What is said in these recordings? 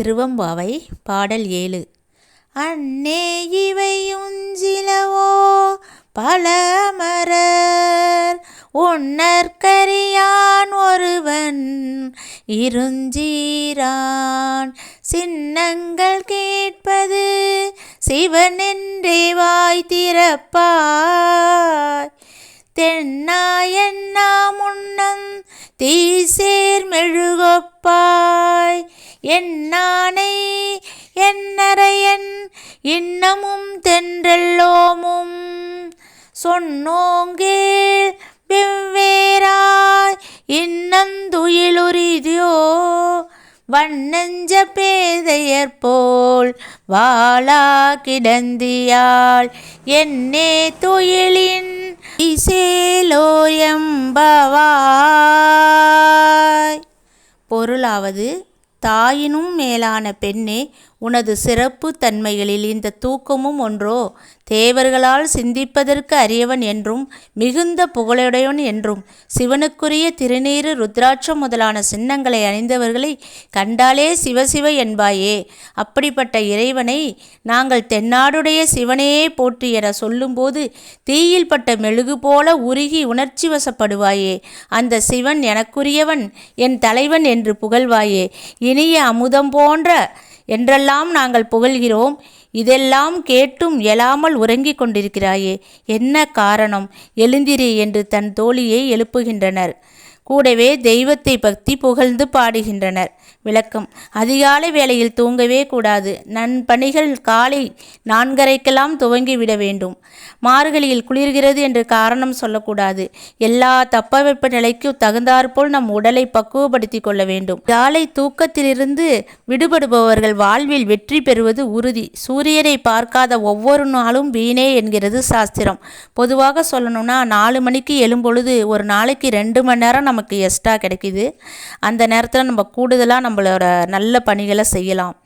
திருவம்பாவை பாடல் ஏழு. அன்னே இவையுஞ்சிலவோ பல மரர் உன்னற்கரியான் ஒருவன் இருஞ்சீரான். சின்னங்கள் கேட்பது சிவனென்றே வாய் திறப்பாய். தென்னாயன்னா முன்னம் தீசேர் மெழுகொப்பா மெழுகொப்பாய் என்னானை என்னரையன் இன்னமும் தென்றெல்லோமும். சொன்னோங்கேள் வெவ்வேறாய் இன்னம் துயிலுரிதியோ வண்ணஞ்ச பேதையர் போல் வாழா கிடந்தியாள். என்னே துயிலின் இசேலோயம்பவாய். பொருளாவது தாயினும் மேலான பெண்ணே உனது சிறப்பு தன்மைகளில் இந்த தூக்கமும் ஒன்றோ? தேவர்களால் சிந்திப்பதற்கு அரியவன் என்றும் மிகுந்த புகழுடையவன் என்றும் சிவனுக்குரிய திருநீறு ருத்ராட்சம் முதலான சின்னங்களை அணிந்தவர்களை கண்டாலே சிவசிவ என்பாயே. அப்படிப்பட்ட இறைவனை நாங்கள் தென்னாடுடைய சிவனையே போற்றி என சொல்லும்போது தீயில் பட்ட மெழுகு போல உருகி உணர்ச்சி வசப்படுவாயே. அந்த சிவன் எனக்குரியவன் என் தலைவன் என்று புகழ்வாயே. இனிய அமுதம் போன்ற என்றெல்லாம் நாங்கள் புகழ்கிறோம். இதெல்லாம் கேட்டும் எழாமல் உறங்கிக் கொண்டிருக்கிறாயே. என்ன காரணம்? எழுந்திரி என்று தன் தோழியை எழுப்புகின்றனர். கூடவே தெய்வத்தை பக்தி புகழ்ந்து பாடுகின்றனர். விளக்கம் அதிகாலை வேளையில் தூங்கவே கூடாது. நன்பணிகள் காலை நான்கரைக்கெல்லாம் துவங்கிவிட வேண்டும். மார்கழியில் குளிர்கிறது என்று காரணம் சொல்லக்கூடாது. எல்லா தப்பவெப்ப நிலைக்கும் தகுந்தாற்போல் நம் உடலை பக்குவப்படுத்தி கொள்ள வேண்டும். காலை தூக்கத்திலிருந்து விடுபடுபவர்கள் வாழ்வில் வெற்றி பெறுவது உறுதி. சூரியனை பார்க்காத ஒவ்வொரு நாளும் வீணே என்கிறது சாஸ்திரம். பொதுவாக சொல்லணும்னா நாலு மணிக்கு எழும்பொழுது ஒரு நாளைக்கு ரெண்டு மணி நேரம் நமக்கு எக்ஸ்ட்ரா கிடைக்கிது. அந்த நேரத்தில் நம்ம கூடுதலாக நம்மளோட நல்ல பணிகளை செய்யலாம்.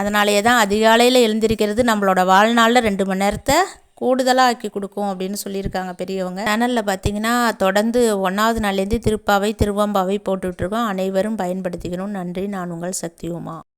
அதனாலேயே தான் அதிகாலையில் எழுந்திருக்கிறது நம்மளோட வாழ்நாளில் ரெண்டு மணி நேரத்தை கூடுதலாக ஆக்கி கொடுக்கும் அப்படின்னு சொல்லியிருக்காங்க பெரியவங்க. சேனலில் பார்த்தீங்கன்னா தொடர்ந்து ஒன்றாவது நாள்லேருந்து திருப்பாவை திருவம்பாவை போட்டுட்ருக்கோம் அனைவரும் பயன்படுத்திக்கணும். நன்றி. நான் உங்கள் சக்தியுமா